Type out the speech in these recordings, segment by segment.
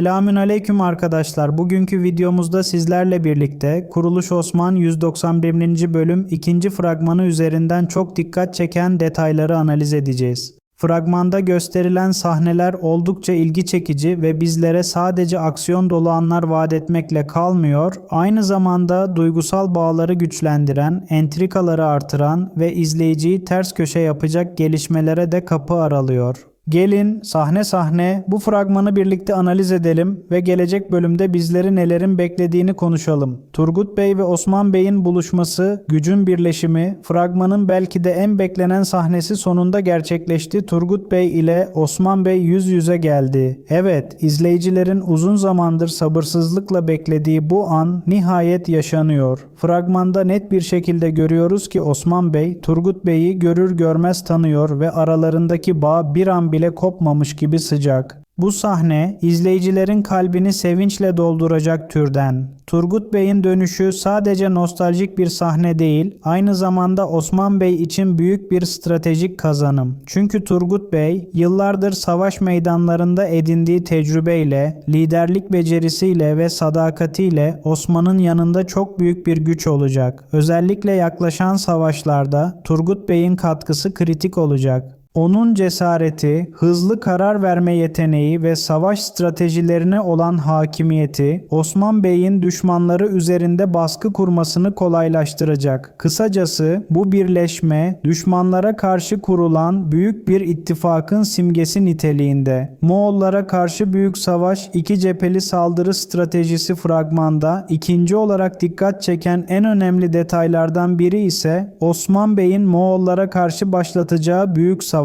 Selamün aleyküm arkadaşlar. Bugünkü videomuzda sizlerle birlikte Kuruluş Osman 191. bölüm 2. fragmanı üzerinden çok dikkat çeken detayları analiz edeceğiz. Fragmanda gösterilen sahneler oldukça ilgi çekici ve bizlere sadece aksiyon dolu anlar vaat etmekle kalmıyor, aynı zamanda duygusal bağları güçlendiren, entrikaları artıran ve izleyiciyi ters köşe yapacak gelişmelere de kapı aralıyor. Gelin sahne sahne bu fragmanı birlikte analiz edelim ve gelecek bölümde bizleri nelerin beklediğini konuşalım. Turgut Bey ve Osman Bey'in buluşması, gücün birleşimi, fragmanın belki de en beklenen sahnesi sonunda gerçekleşti. Turgut Bey ile Osman Bey yüz yüze geldi. Evet, izleyicilerin uzun zamandır sabırsızlıkla beklediği bu an nihayet yaşanıyor. Fragmanda net bir şekilde görüyoruz ki Osman Bey, Turgut Bey'i görür görmez tanıyor ve aralarındaki bağ bir an bile kopmamış gibi sıcak. Bu sahne izleyicilerin kalbini sevinçle dolduracak türden. Turgut Bey'in dönüşü sadece nostaljik bir sahne değil, aynı zamanda Osman Bey için büyük bir stratejik kazanım. Çünkü Turgut Bey yıllardır savaş meydanlarında edindiği tecrübeyle, liderlik becerisiyle ve sadakatiyle Osman'ın yanında çok büyük bir güç olacak. Özellikle yaklaşan savaşlarda Turgut Bey'in katkısı kritik olacak. Onun cesareti, hızlı karar verme yeteneği ve savaş stratejilerine olan hakimiyeti Osman Bey'in düşmanları üzerinde baskı kurmasını kolaylaştıracak. Kısacası bu birleşme düşmanlara karşı kurulan büyük bir ittifakın simgesi niteliğinde. Moğollara karşı büyük savaş iki cepheli saldırı stratejisi fragmanda ikinci olarak dikkat çeken en önemli detaylardan biri ise Osman Bey'in Moğollara karşı başlatacağı büyük savaş.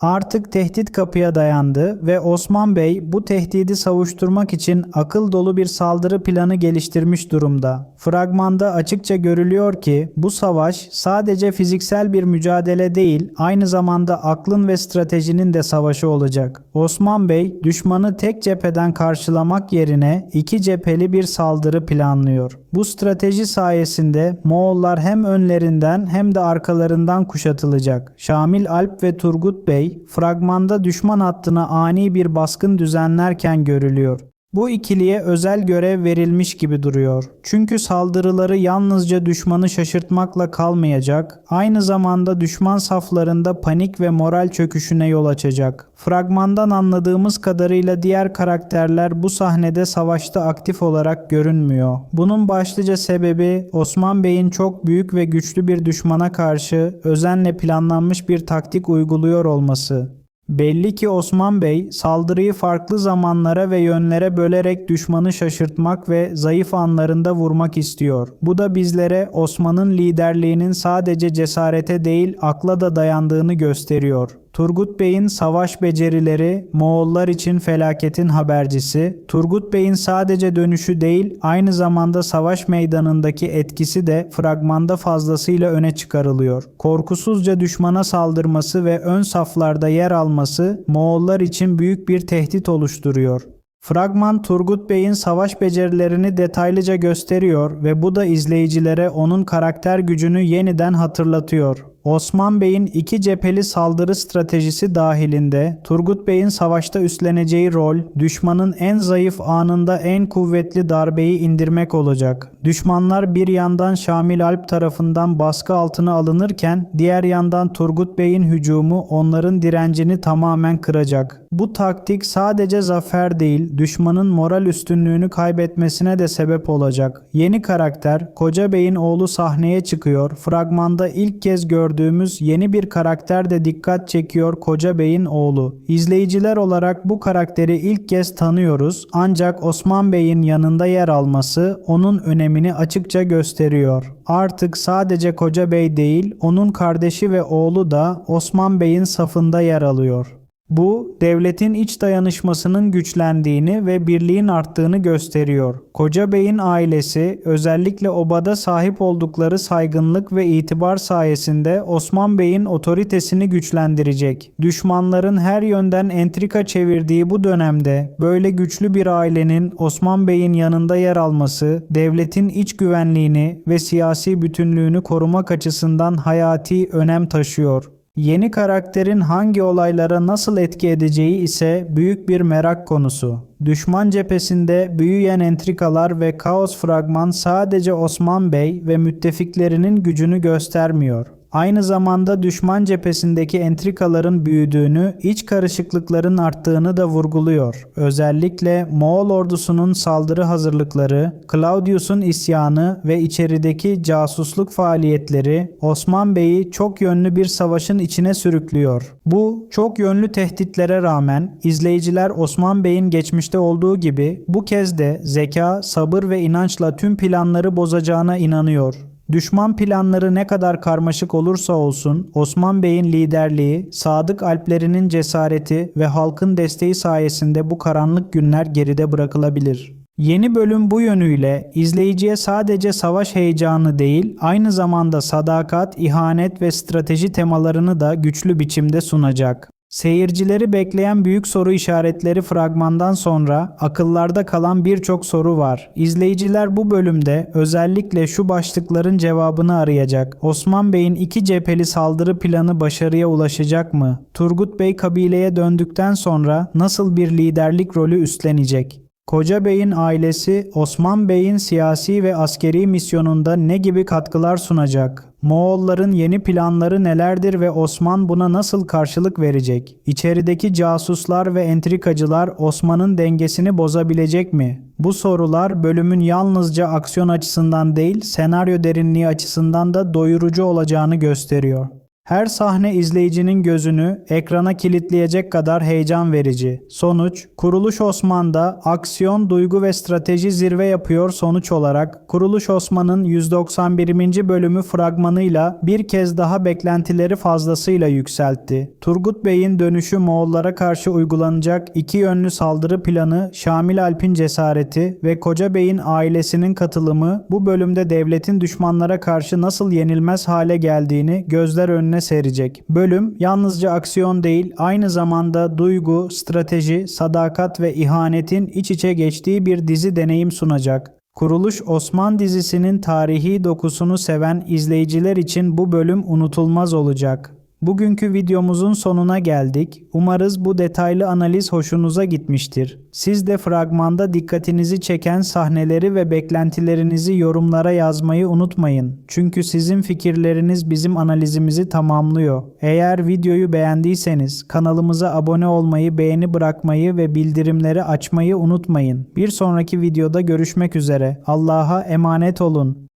Artık tehdit kapıya dayandı ve Osman Bey bu tehdidi savuşturmak için akıl dolu bir saldırı planı geliştirmiş durumda. Fragmanda açıkça görülüyor ki bu savaş sadece fiziksel bir mücadele değil, aynı zamanda aklın ve stratejinin de savaşı olacak. Osman Bey düşmanı tek cepheden karşılamak yerine iki cepheli bir saldırı planlıyor. Bu strateji sayesinde Moğollar hem önlerinden hem de arkalarından kuşatılacak. Şamil Alp ve Turgut Bey fragmanda düşman hattına ani bir baskın düzenlerken görülüyor. Bu ikiliye özel görev verilmiş gibi duruyor. Çünkü saldırıları yalnızca düşmanı şaşırtmakla kalmayacak, aynı zamanda düşman saflarında panik ve moral çöküşüne yol açacak. Fragmandan anladığımız kadarıyla diğer karakterler bu sahnede savaşta aktif olarak görünmüyor. Bunun başlıca sebebi Osman Bey'in çok büyük ve güçlü bir düşmana karşı özenle planlanmış bir taktik uyguluyor olması. Belli ki Osman Bey saldırıyı farklı zamanlara ve yönlere bölerek düşmanı şaşırtmak ve zayıf anlarında vurmak istiyor. Bu da bizlere Osman'ın liderliğinin sadece cesarete değil akla da dayandığını gösteriyor. Turgut Bey'in savaş becerileri Moğollar için felaketin habercisi. Turgut Bey'in sadece dönüşü değil, aynı zamanda savaş meydanındaki etkisi de fragmanda fazlasıyla öne çıkarılıyor. Korkusuzca düşmana saldırması ve ön saflarda yer alması Moğollar için büyük bir tehdit oluşturuyor. Fragman Turgut Bey'in savaş becerilerini detaylıca gösteriyor ve bu da izleyicilere onun karakter gücünü yeniden hatırlatıyor. Osman Bey'in iki cepheli saldırı stratejisi dahilinde Turgut Bey'in savaşta üstleneceği rol düşmanın en zayıf anında en kuvvetli darbeyi indirmek olacak. Düşmanlar bir yandan Şamil Alp tarafından baskı altına alınırken diğer yandan Turgut Bey'in hücumu onların direncini tamamen kıracak. Bu taktik sadece zafer değil, düşmanın moral üstünlüğünü kaybetmesine de sebep olacak. Yeni karakter Koca Bey'in oğlu sahneye çıkıyor. Fragmanda ilk kez gördüğümüz yeni bir karakter de dikkat çekiyor Koca Bey'in oğlu. İzleyiciler olarak bu karakteri ilk kez tanıyoruz ancak Osman Bey'in yanında yer alması onun önemini açıkça gösteriyor. Artık sadece Koca Bey değil, onun kardeşi ve oğlu da Osman Bey'in safında yer alıyor. Bu devletin iç dayanışmasının güçlendiğini ve birliğin arttığını gösteriyor. Koca Bey'in ailesi özellikle obada sahip oldukları saygınlık ve itibar sayesinde Osman Bey'in otoritesini güçlendirecek. Düşmanların her yönden entrika çevirdiği bu dönemde böyle güçlü bir ailenin Osman Bey'in yanında yer alması devletin iç güvenliğini ve siyasi bütünlüğünü korumak açısından hayati önem taşıyor. Yeni karakterin hangi olaylara nasıl etki edeceği ise büyük bir merak konusu. Düşman cephesinde büyüyen entrikalar ve kaos fragman sadece Osman Bey ve müttefiklerinin gücünü göstermiyor. Aynı zamanda düşman cephesindeki entrikaların büyüdüğünü, iç karışıklıkların arttığını da vurguluyor. Özellikle Moğol ordusunun saldırı hazırlıkları, Claudius'un isyanı ve içerideki casusluk faaliyetleri Osman Bey'i çok yönlü bir savaşın içine sürüklüyor. Bu çok yönlü tehditlere rağmen izleyiciler Osman Bey'in geçmişte olduğu gibi bu kez de zeka, sabır ve inançla tüm planları bozacağına inanıyor. Düşman planları ne kadar karmaşık olursa olsun Osman Bey'in liderliği, Sadık Alplerinin cesareti ve halkın desteği sayesinde bu karanlık günler geride bırakılabilir. Yeni bölüm bu yönüyle izleyiciye sadece savaş heyecanı değil, aynı zamanda sadakat, ihanet ve strateji temalarını da güçlü biçimde sunacak. Seyircileri bekleyen büyük soru işaretleri fragmandan sonra akıllarda kalan birçok soru var. İzleyiciler bu bölümde özellikle şu başlıkların cevabını arayacak. Osman Bey'in iki cepheli saldırı planı başarıya ulaşacak mı? Turgut Bey kabileye döndükten sonra nasıl bir liderlik rolü üstlenecek? Koca Bey'in ailesi Osman Bey'in siyasi ve askeri misyonunda ne gibi katkılar sunacak? Moğolların yeni planları nelerdir ve Osman buna nasıl karşılık verecek? İçerideki casuslar ve entrikacılar Osman'ın dengesini bozabilecek mi? Bu sorular bölümün yalnızca aksiyon açısından değil, senaryo derinliği açısından da doyurucu olacağını gösteriyor. Her sahne izleyicinin gözünü ekrana kilitleyecek kadar heyecan verici. Sonuç, Kuruluş Osman'da aksiyon, duygu ve strateji zirve yapıyor sonuç olarak. Kuruluş Osman'ın 191. bölümü fragmanıyla bir kez daha beklentileri fazlasıyla yükseltti. Turgut Bey'in dönüşü Moğollara karşı uygulanacak iki yönlü saldırı planı, Şamil Alp'in cesareti ve Koca Bey'in ailesinin katılımı bu bölümde devletin düşmanlara karşı nasıl yenilmez hale geldiğini gözler önüne serecek. Bölüm yalnızca aksiyon değil, aynı zamanda duygu, strateji, sadakat ve ihanetin iç içe geçtiği bir dizi deneyim sunacak. Kuruluş Osman dizisinin tarihi dokusunu seven izleyiciler için bu bölüm unutulmaz olacak. Bugünkü videomuzun sonuna geldik. Umarız bu detaylı analiz hoşunuza gitmiştir. Siz de fragmanda dikkatinizi çeken sahneleri ve beklentilerinizi yorumlara yazmayı unutmayın. Çünkü sizin fikirleriniz bizim analizimizi tamamlıyor. Eğer videoyu beğendiyseniz kanalımıza abone olmayı, beğeni bırakmayı ve bildirimleri açmayı unutmayın. Bir sonraki videoda görüşmek üzere. Allah'a emanet olun.